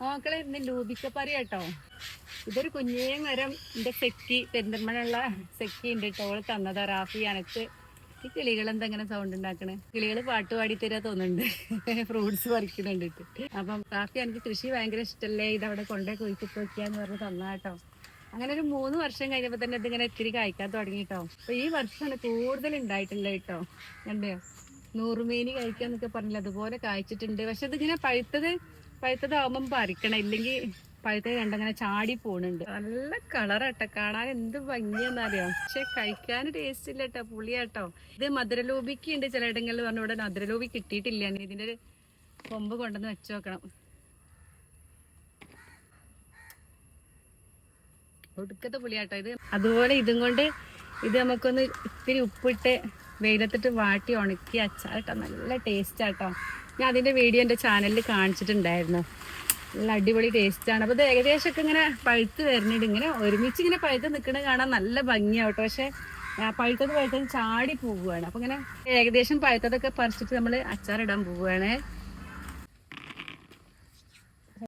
മക്കളെ ഇന്ന് ലൂബിക്കപ്പറി കേട്ടോ ഇതൊരു കുഞ്ഞേ മരം എന്റെ സെക്കി പെരിന്തൽമണുള്ള സെക്കി ഉണ്ട് അവൾ തന്നതാ റാഫി അനക്ക്. ഈ കിളികൾ എന്താ ഇങ്ങനെ സൗണ്ട് ഉണ്ടാക്കണേ? കിളികൾ പാട്ട് പാടി തരാ തോന്നുന്നുണ്ട്. ഫ്രൂട്ട്സ് പറിക്കുന്നുണ്ട്. അപ്പം റാഫി എനിക്ക് കൃഷി ഭയങ്കര ഇഷ്ടല്ലേ? ഇതവിടെ കൊണ്ടേ കുഴിച്ചിട്ട് വെക്കാന്ന് പറഞ്ഞ് തന്ന കേട്ടോ. അങ്ങനെ ഒരു മൂന്ന് വർഷം കഴിഞ്ഞപ്പോൾ തന്നെ ഇതിങ്ങനെ ഇത്തിരി കായ്ക്കാൻ തുടങ്ങി കേട്ടോ. അപ്പൊ ഈ വർഷമാണ് കൂടുതൽ ഉണ്ടായിട്ടുള്ളത് കേട്ടോ. കണ്ടോ? നൂറുമേനി കഴിക്കാന്നൊക്കെ പറഞ്ഞില്ല? അതുപോലെ കായ്ച്ചിട്ടുണ്ട്. പക്ഷെ ഇതിങ്ങനെ പഴുത്തത് പഴുത്തതാവുമ്പം പറിക്കണം. ഇല്ലെങ്കിൽ പഴുത്തത് കണ്ടങ്ങനെ ചാടി പോണുണ്ട്. നല്ല കളറാട്ടോ. കാണാൻ എന്ത് ഭംഗിയെന്നറിയോ? പക്ഷെ കഴിക്കാൻ ടേസ്റ്റ് ഇല്ല കേട്ടോ പുളിയാട്ടോ. ഇത് മധുരലോപിക്ക് ഉണ്ട്. ചിലയിടങ്ങളിൽ പറഞ്ഞ ഇവിടെ മധുരലോപി കിട്ടിയിട്ടില്ല. ഇതിന്റെ ഒരു കൊമ്പ് കൊണ്ടുവന്ന് വെച്ച് നോക്കണം. ഒടുക്കത്തെ പുളിയാട്ടോ ഇത്. അതുപോലെ ഇതും കൊണ്ട് ഇത് നമുക്കൊന്ന് ഇത്തിരി ഉപ്പിട്ട് വെയിലത്തിട്ട് വാട്ടി ഉണക്കി അച്ചാറിട്ടോ. നല്ല ടേസ്റ്റ് ആട്ടോ ഞാൻ അതിന്റെ വീഡിയോ എന്റെ ചാനലിൽ കാണിച്ചിട്ടുണ്ടായിരുന്നു. നല്ല അടിപൊളി ടേസ്റ്റ് ആണ് അപ്പോൾ ഏകദേശം ഒക്കെ ഇങ്ങനെ പഴുത്ത് വരുന്നുണ്ട് ഇങ്ങനെ ഒരുമിച്ച് ഇങ്ങനെ പഴുത്ത് നിൽക്കുന്നത് കാണാൻ നല്ല ഭംഗിയാവട്ടോ. പക്ഷെ പഴുത്തത് പഴുത്തത് ചാടി പോവുകയാണ്. അപ്പോൾ ഇങ്ങനെ ഏകദേശം പഴുത്തതൊക്കെ പറിച്ചിട്ട് നമ്മൾ അച്ചാറിടാൻ പോവുകയാണ്.